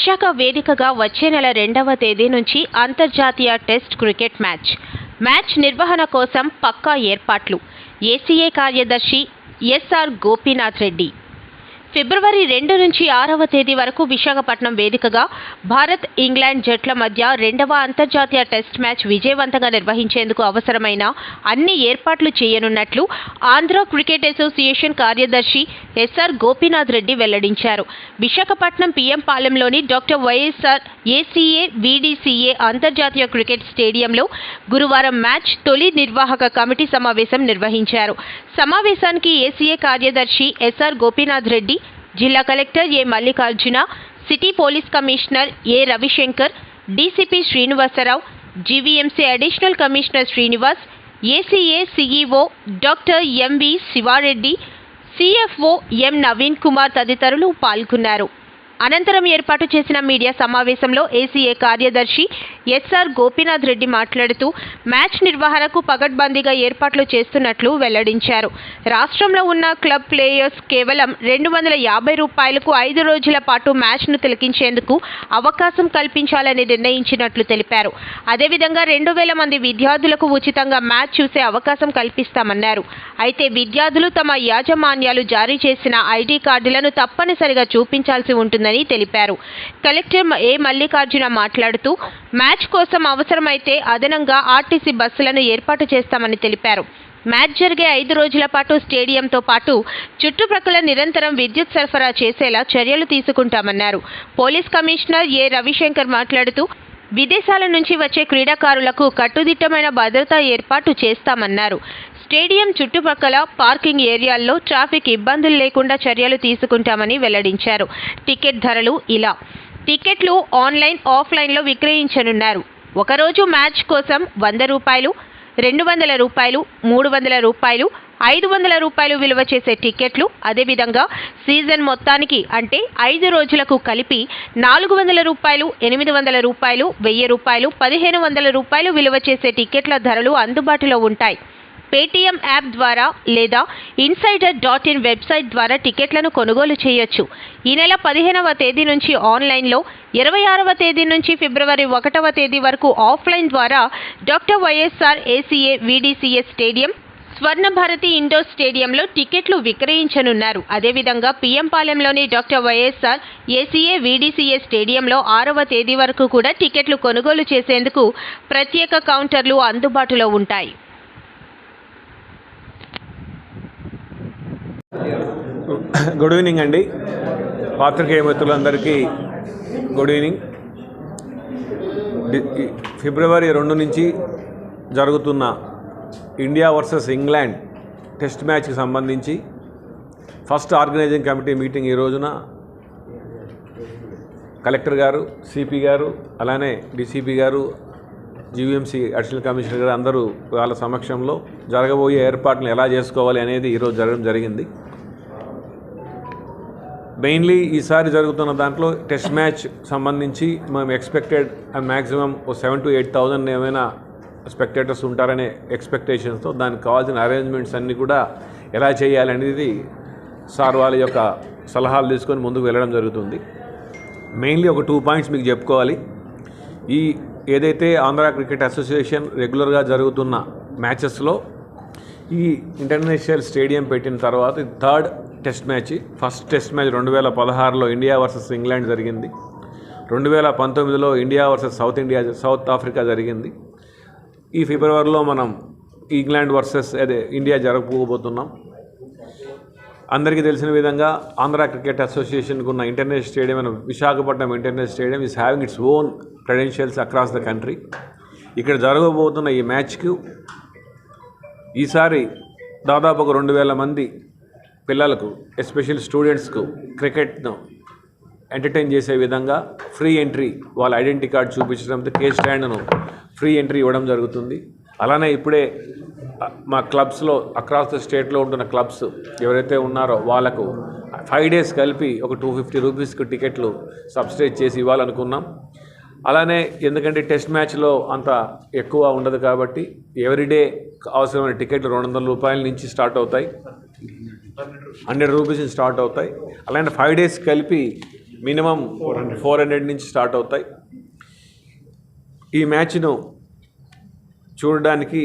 విశాఖ వేదికగా వచ్చే నెల రెండవ తేదీ నుంచి అంతర్జాతీయ టెస్ట్ క్రికెట్ మ్యాచ్. మ్యాచ్ నిర్వహణ కోసం పక్కా ఏర్పాట్లు. ఏసీఏ కార్యదర్శి ఎస్ఆర్ గోపీనాథ్ రెడ్డి. ఫిబ్రవరి రెండు నుంచి ఆరవ తేదీ వరకు విశాఖపట్నం వేదికగా భారత్ ఇంగ్లాండ్ జట్ల మధ్య రెండవ అంతర్జాతీయ టెస్ట్ మ్యాచ్ విజయవంతంగా నిర్వహించేందుకు అవసరమైన అన్ని ఏర్పాట్లు చేయనున్నట్లు ఆంధ్ర క్రికెట్ అసోసియేషన్ కార్యదర్శి ఎస్ఆర్ గోపీనాథ్ రెడ్డి వెల్లడించారు. విశాఖపట్నం పిఎం పాలెంలోని డాక్టర్ వైఎస్ఆర్ ఏసీఏ వీడీసీఏ అంతర్జాతీయ క్రికెట్ స్టేడియంలో గురువారం మ్యాచ్ తొలి నిర్వాహక కమిటీ సమావేశం నిర్వహించారు. సమావేశానికి ఏసీఏ కార్యదర్శి ఎస్ఆర్ గోపీనాథ్ రెడ్డి జిల్లా collector A Mallikarjuna city police commissioner A Ravishankar DCP Srinivasarao GVMC additional commissioner Srinivas ACA CEO doctor MV Sivareddy CFO M Naveen Kumar తదితరులు పాల్గొన్నారు. అనంతరం ఏర్పాటు చేసిన మీడియా సమావేశంలో ఏసీఏ కార్యదర్శి ఎస్ఆర్ గోపీనాథ్ రెడ్డి మాట్లాడుతూ మ్యాచ్ నిర్వహణకు పగడ్బందీగా ఏర్పాట్లు చేస్తున్నట్లు వెల్లడించారు. రాష్ట్రంలో ఉన్న క్లబ్ ప్లేయర్స్ కేవలం రెండు వందల యాభై రూపాయలకు ఐదు రోజుల పాటు మ్యాచ్ను తిలకించేందుకు అవకాశం కల్పించాలని నిర్ణయించినట్లు తెలిపారు. అదేవిధంగా రెండు వేల మంది విద్యార్థులకు ఉచితంగా మ్యాచ్ చూసే అవకాశం కల్పిస్తామన్నారు. అయితే విద్యార్థులు తమ యాజమాన్యాలు జారీ చేసిన ఐడి కార్డులను తప్పనిసరిగా చూపించాల్సి చేస్తుందని తెలిపారు. కలెక్టర్ ఏ మల్లికార్జున మాట్లాడుతూ మ్యాచ్ కోసం అవసరమైతే అదనంగా ఆర్టీసీ బస్సులను ఏర్పాటు చేస్తామని తెలిపారు. మ్యాచ్ జరిగే ఐదు రోజుల పాటు స్టేడియంతో పాటు చుట్టుప్రక్కల నిరంతరం విద్యుత్ సరఫరా చేసేలా చర్యలు తీసుకుంటామన్నారు. పోలీస్ కమిషనర్ ఏ రవిశంకర్ మాట్లాడుతూ విదేశాల నుంచి వచ్చే క్రీడాకారులకు కట్టుదిట్టమైన భద్రతా ఏర్పాటు చేస్తామన్నారు. స్టేడియం చుట్టుపక్కల పార్కింగ్ ఏరియాల్లో ట్రాఫిక్ ఇబ్బందులు లేకుండా చర్యలు తీసుకుంటామని వెల్లడించారు. టికెట్ ధరలు ఇలా. టికెట్లు ఆన్లైన్ ఆఫ్లైన్లో విక్రయించనున్నారు. ఒకరోజు మ్యాచ్ కోసం వంద రూపాయలు రెండు వందల రూపాయలు మూడు వందల రూపాయలు ఐదు వందల రూపాయలు విలువ చేసే టికెట్లు అదేవిధంగా సీజన్ మొత్తానికి అంటే ఐదు రోజులకు కలిపి నాలుగు వందల రూపాయలు ఎనిమిది వందల రూపాయలు వెయ్యి రూపాయలు పదిహేను వందల రూపాయలు విలువ చేసే టికెట్ల ధరలు అందుబాటులో ఉంటాయి. పేటీఎం యాప్ ద్వారా లేదా ఇన్సైడర్ డాట్ ఇన్ వెబ్సైట్ ద్వారా టికెట్లను కొనుగోలు చేయొచ్చు. ఈ నెల పదిహేనవ తేదీ నుంచి ఆన్లైన్లో ఇరవై ఆరవ తేదీ నుంచి ఫిబ్రవరి ఒకటవ తేదీ వరకు ఆఫ్లైన్ ద్వారా doctor YSR ACA VDCA stadium Swarna Bharati indoor స్టేడియంలో టికెట్లు విక్రయించనున్నారు. అదేవిధంగా పిఎంపాలెంలోని డాక్టర్ వైఎస్ఆర్ ఏసీఏ వీడీసీఏ స్టేడియంలో ఆరవ తేదీ వరకు కూడా టికెట్లు కొనుగోలు చేసేందుకు ప్రత్యేక కౌంటర్లు అందుబాటులో ఉంటాయి. గుడ్ ఈవినింగ్ అండి. పాత్రికేయ మిత్రులందరికీ గుడ్ ఈవినింగ్. ఫిబ్రవరి రెండు నుంచి జరుగుతున్న ఇండియా వర్సెస్ ఇంగ్లాండ్ టెస్ట్ మ్యాచ్కి సంబంధించి ఫస్ట్ ఆర్గనైజింగ్ కమిటీ మీటింగ్ ఈ రోజున కలెక్టర్ గారు సిపి గారు అలానే డిసిపి గారు జీవీఎంసీ అడిషనల్ కమిషనర్ గారు అందరూ వాళ్ళ సమక్షంలో జరగబోయే ఏర్పాట్లను ఎలా చేసుకోవాలి అనేది ఈరోజు జరగడం జరిగింది. మెయిన్లీ ఈసారి జరుగుతున్న దాంట్లో టెస్ట్ మ్యాచ్ సంబంధించి మనం ఎక్స్పెక్టెడ్ మ్యాక్సిమం ఓ సెవెన్ టు ఎయిట్ థౌజండ్ ఏమైనా స్పెక్టేటర్స్ ఉంటారనే ఎక్స్పెక్టేషన్స్తో దానికి కావాల్సిన అరేంజ్మెంట్స్ అన్నీ కూడా ఎలా చేయాలి అనేది సార్ వాళ్ళ యొక్క సలహాలు తీసుకొని ముందుకు వెళ్ళడం జరుగుతుంది. మెయిన్లీ ఒక టూ పాయింట్స్ మీకు చెప్పుకోవాలి. ఈ ఏదైతే ఆంధ్ర క్రికెట్ అసోసియేషన్ రెగ్యులర్గా జరుగుతున్న మ్యాచెస్లో ఈ ఇంటర్నేషనల్ స్టేడియం పెట్టిన తర్వాత third test match. First test match రెండు వేల పదహారులో ఇండియా వర్సెస్ ఇంగ్లాండ్ జరిగింది. రెండు వేల పంతొమ్మిదిలో India versus South India South Africa జరిగింది. ఈ ఫిబ్రవరిలో మనం ఇంగ్లాండ్ వర్సెస్ అదే ఇండియా జరగకపోబోతున్నాం అందరికీ తెలిసిన విధంగా ఆంధ్ర క్రికెట్ అసోసియేషన్కు ఉన్న ఇంటర్నేషనల్ స్టేడియం అయిన Visakhapatnam international stadium is having its own credentials across the country ఇక్కడ జరగబోతున్న ఈ మ్యాచ్కు ఈసారి దాదాపు ఒక రెండు వేల మంది పిల్లలకు ఎస్పెషల్ స్టూడెంట్స్కు క్రికెట్ను ఎంటర్టైన్ చేసే విధంగా ఫ్రీ ఎంట్రీ వాళ్ళ ఐడెంటిటీ కార్డ్ చూపించడంతో కే స్టాండ్ను ఫ్రీ ఎంట్రీ ఇవ్వడం జరుగుతుంది. అలానే ఇప్పుడే మా క్లబ్స్లో అక్రాస్ ద స్టేట్లో ఉంటున్న క్లబ్స్ ఎవరైతే ఉన్నారో వాళ్ళకు ఫైవ్ డేస్ కలిపి ఒక టూ ఫిఫ్టీ రూపీస్కి టికెట్లు సబ్సిడైజ్ చేసి ఇవ్వాలనుకున్నాం. అలానే ఎందుకంటే టెస్ట్ మ్యాచ్లో అంత ఎక్కువ ఉండదు కాబట్టి ఎవ్రీడే అవసరమైన టికెట్లు రెండు వందల రూపాయల నుంచి స్టార్ట్ అవుతాయి. Hundred rupees. నుంచి స్టార్ట్ అవుతాయి. అలాంటి ఫైవ్ డేస్ కలిపి మినిమం ఫోర్ హండ్రెడ్ నుంచి స్టార్ట్ అవుతాయి. ఈ మ్యాచ్ను చూడడానికి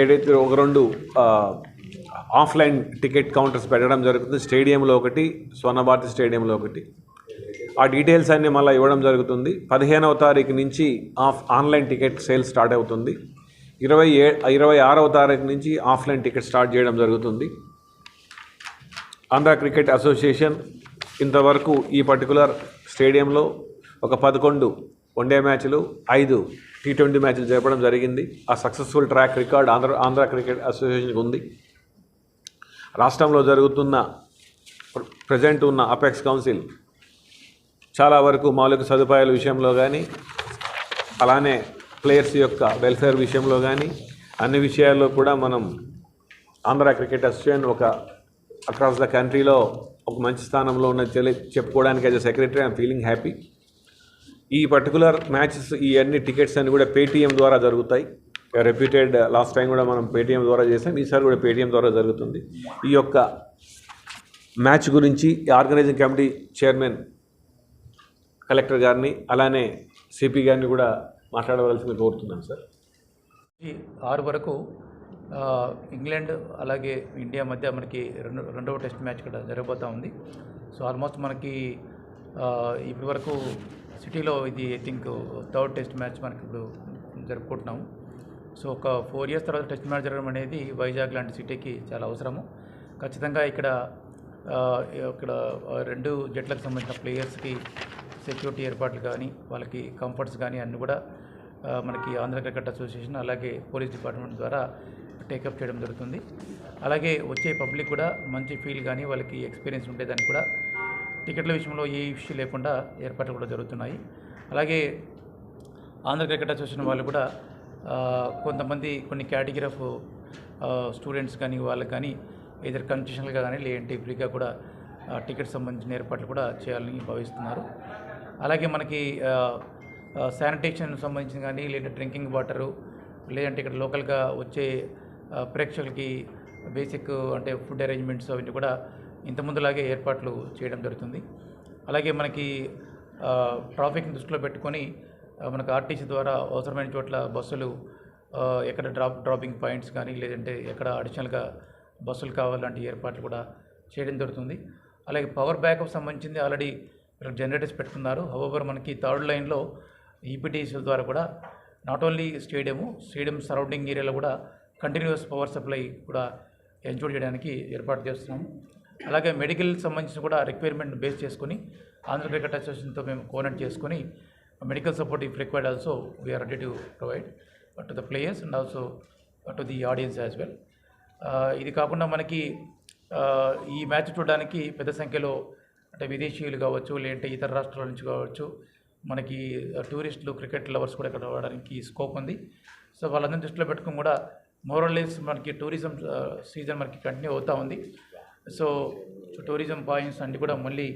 ఏదైతే ఒక రెండు ఆఫ్లైన్ టికెట్ కౌంటర్స్ పెట్టడం జరుగుతుంది. స్టేడియంలో ఒకటి స్వర్ణభారతి స్టేడియంలో ఒకటి. ఆ డీటెయిల్స్ అన్నీ మళ్ళీ ఇవ్వడం జరుగుతుంది. పదిహేనవ తారీఖు నుంచి of online ticket sale start అవుతుంది. ఇరవై ఏ ఇరవై ఆరవ తారీఖు నుంచి ఆఫ్లైన్ టికెట్ స్టార్ట్ చేయడం జరుగుతుంది. ఆంధ్ర క్రికెట్ అసోసియేషన్ ఇంతవరకు ఈ పర్టికులర్ స్టేడియంలో ఒక పదకొండు వన్డే మ్యాచ్లు ఐదు టీ ట్వంటీ మ్యాచ్లు జరపడం జరిగింది. ఆ successful track record Andhra Andhra cricket అసోసియేషన్కి ఉంది. రాష్ట్రంలో జరుగుతున్న ప్రజెంట్ ఉన్న అపెక్స్ కౌన్సిల్ చాలా వరకు మౌలిక సదుపాయాల విషయంలో కానీ అలానే ప్లేయర్స్ యొక్క వెల్ఫేర్ విషయంలో కానీ అన్ని విషయాల్లో కూడా మనం ఆంధ్ర క్రికెట్ అసోసియేషన్ ఒక అక్రాస్ ద కంట్రీలో ఒక మంచి స్థానంలో ఉన్న తెలి చెప్పుకోవడానికి as a secretary I'm feeling happy ఈ పర్టికులర్ మ్యాచెస్ ఈ అన్ని టికెట్స్ అన్ని కూడా పేటీఎం ద్వారా జరుగుతాయి. రెప్యూటెడ్ లాస్ట్ టైం కూడా మనం పేటీఎం ద్వారా చేసాం ఈసారి కూడా పేటీఎం ద్వారా జరుగుతుంది. ఈ యొక్క మ్యాచ్ గురించి ఆర్గనైజింగ్ కమిటీ చైర్మన్ కలెక్టర్ గారిని అలానే సిపి గారిని కూడా మాట్లాడవలసింది కోరుతున్నాను సార్. ఆరు వరకు ఇంగ్లాండ్ అలాగే ఇండియా మధ్య మనకి రెండు రెండవ టెస్ట్ మ్యాచ్ కూడా జరగబోతూ ఉంది. సో ఆల్మోస్ట్ మనకి ఇప్పటి వరకు సిటీలో ఇది I think third test match మనకి ఇప్పుడు జరుపుకుంటున్నాము. సో ఒక ఫోర్ ఇయర్స్ తర్వాత టెస్ట్ మ్యాచ్ జరగడం అనేది వైజాగ్ లాంటి సిటీకి చాలా అవసరము. ఖచ్చితంగా ఇక్కడ ఇక్కడ రెండు జట్లకు సంబంధించిన ప్లేయర్స్కి సెక్యూరిటీ ఏర్పాట్లు కానీ వాళ్ళకి కంఫర్ట్స్ కానీ అన్నీ కూడా మనకి ఆంధ్ర క్రికెట్ అసోసియేషన్ అలాగే పోలీస్ డిపార్ట్మెంట్ ద్వారా టేకప్ చేయడం జరుగుతుంది. అలాగే వచ్చే పబ్లిక్ కూడా మంచి ఫీల్ కానీ వాళ్ళకి ఎక్స్పీరియన్స్ ఉండేదానికి కూడా టికెట్ల విషయంలో ఏ ఇష్యూ లేకుండా ఏర్పాట్లు కూడా జరుగుతున్నాయి. అలాగే ఆంధ్ర క్రికెట్ అసోసియేషన్ వాళ్ళు కూడా కొంతమంది కొన్ని కేటగిరీ ఆఫ్ స్టూడెంట్స్ కానీ వాళ్ళకి కానీ ఇద్దరు కన్సెషన్లుగా కానీ లేదంటే ఫ్రీగా కూడా టికెట్ సంబంధించిన ఏర్పాట్లు కూడా చేయాలని భావిస్తున్నారు. అలాగే మనకి శానిటేషన్ సంబంధించిన కానీ లేదా డ్రింకింగ్ వాటరు లేదంటే ఇక్కడ లోకల్గా వచ్చే ప్రేక్షకులకి బేసిక్ అంటే ఫుడ్ అరేంజ్మెంట్స్ అవన్నీ కూడా ఇంతకుముందులాగే ఏర్పాట్లు చేయడం జరుగుతుంది. అలాగే మనకి ట్రాఫిక్ని దృష్టిలో పెట్టుకొని మనకు ఆర్టీసీ ద్వారా అవసరమైన చోట్ల బస్సులు ఎక్కడ డ్రాప్ డ్రాపింగ్ పాయింట్స్ కానీ లేదంటే ఎక్కడ అడిషనల్గా బస్సులు కావాలంటే ఏర్పాట్లు కూడా చేయడం జరుగుతుంది. అలాగే పవర్ బ్యాకప్ సంబంధించింది ఆల్రెడీ జనరేటర్స్ పెట్టుకున్నారు. హవర్ మనకి థర్డ్ లైన్లో ఈపీటీసీల ద్వారా కూడా not only stadium stadium surrounding ఏరియాలో కూడా కంటిన్యూస్ పవర్ సప్లై కూడా ఎన్షూర్ చేయడానికి ఏర్పాటు చేస్తున్నాము. అలాగే మెడికల్ సంబంధించిన కూడా రిక్వైర్మెంట్ బేస్ చేసుకొని ఆంధ్ర క్రికెట్ అసోసియేషన్తో మేము కోఆర్డినేట్ చేసుకొని medical support if required also we're ready to provide to the players and also to the audience as well ఇది కాకుండా మనకి uh, ఈ మ్యాచ్ చూడడానికి పెద్ద సంఖ్యలో అంటే విదేశీయులు కావచ్చు లేదంటే ఇతర రాష్ట్రాల నుంచి కావచ్చు మనకి టూరిస్టులు క్రికెట్ లవర్స్ కూడా ఇక్కడ రావడానికి స్కోప్ ఉంది. సో వాళ్ళందరినీ దృష్టిలో పెట్టుకుని కూడా మోరల్లెస్ మనకి టూరిజం సీజన్ మనకి కంటిన్యూ అవుతూ ఉంది. సో టూరిజం పాయింట్స్ అన్నీ కూడా మళ్ళీ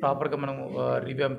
ప్రాపర్గా మనం రివ్యూ చేయడం